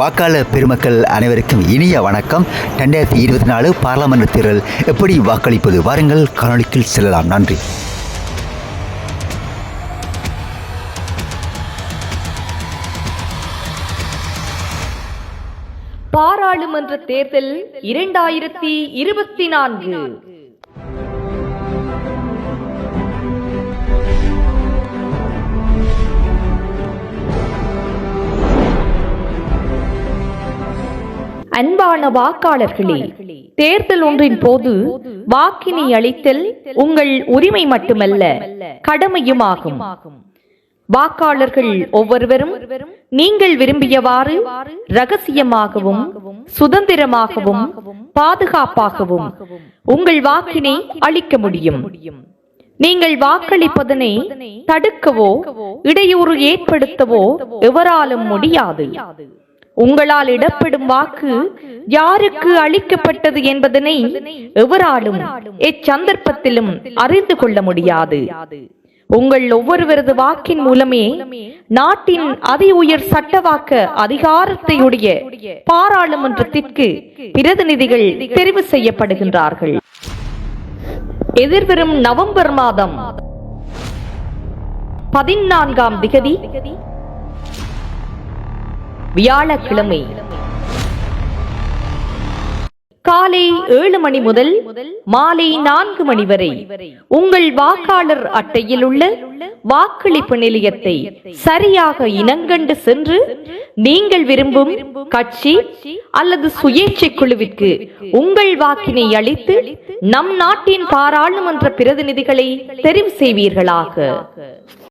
வாக்காளர் பெருமக்கள் அனைவருக்கும் இனிய வணக்கம். ரெண்டாயிரத்தி இருபத்தி நாலு பாராளுமன்ற தேர்தல் எப்படி வாக்களிப்பது? வாருங்கள் காணொலிக்குள் செல்லலாம். நன்றி. பாராளுமன்ற தேர்தல் இரண்டாயிரத்தி இருபத்தி நான்கு. அன்பான வாக்காளர்களே தேர்தல் ஒன்றின் போது வாக்கினை அளித்தல் உங்கள் உரிமை மட்டுமல்ல கடமையுமாகும். வாக்காளர்கள் ஒவ்வொருவரும் நீங்கள் விரும்பியவாறு ரகசியமாகவும் சுதந்திரமாகவும் பாதுகாப்பாகவும் உங்கள் வாக்கினை அளிக்க முடியும். நீங்கள் வாக்களிப்பதனை தடுக்கவோ இடையூறு ஏற்படுத்தவோ எவராலும் முடியாது. உங்களால் இடப்படும் வாக்கு யாருக்கு அளிக்கப்பட்டது என்பதனை எவராலும் எச்சந்தர்ப்பத்திலும் அறிந்து கொள்ள முடியாது. உங்கள் ஒவ்வொருவரது வாக்கின் மூலமே நாட்டின் அதி உயர் சட்டவாக்க அதிகாரத்தையுடைய பாராளுமன்றத்திற்கு பிரதிநிதிகள் தெரிவு செய்யப்படுகின்றார்கள். எதிர்வரும் நவம்பர் மாதம் பதினான்காம் திகதி வியாழக்கிழமை. காலை ஏழு மணி முதல் மாலை நான்கு மணி வரை உங்கள் வாக்காளர் அட்டையில் உள்ள வாக்களிப்பு நிலையத்தை சரியாக இனங்கண்டு சென்று நீங்கள் விரும்பும் கட்சி அல்லது சுயேட்சை குழுவிற்கு உங்கள் வாக்கினை அளித்து நம் நாட்டின் பாராளுமன்ற பிரதிநிதிகளை தெரிவு செய்வீர்களாக.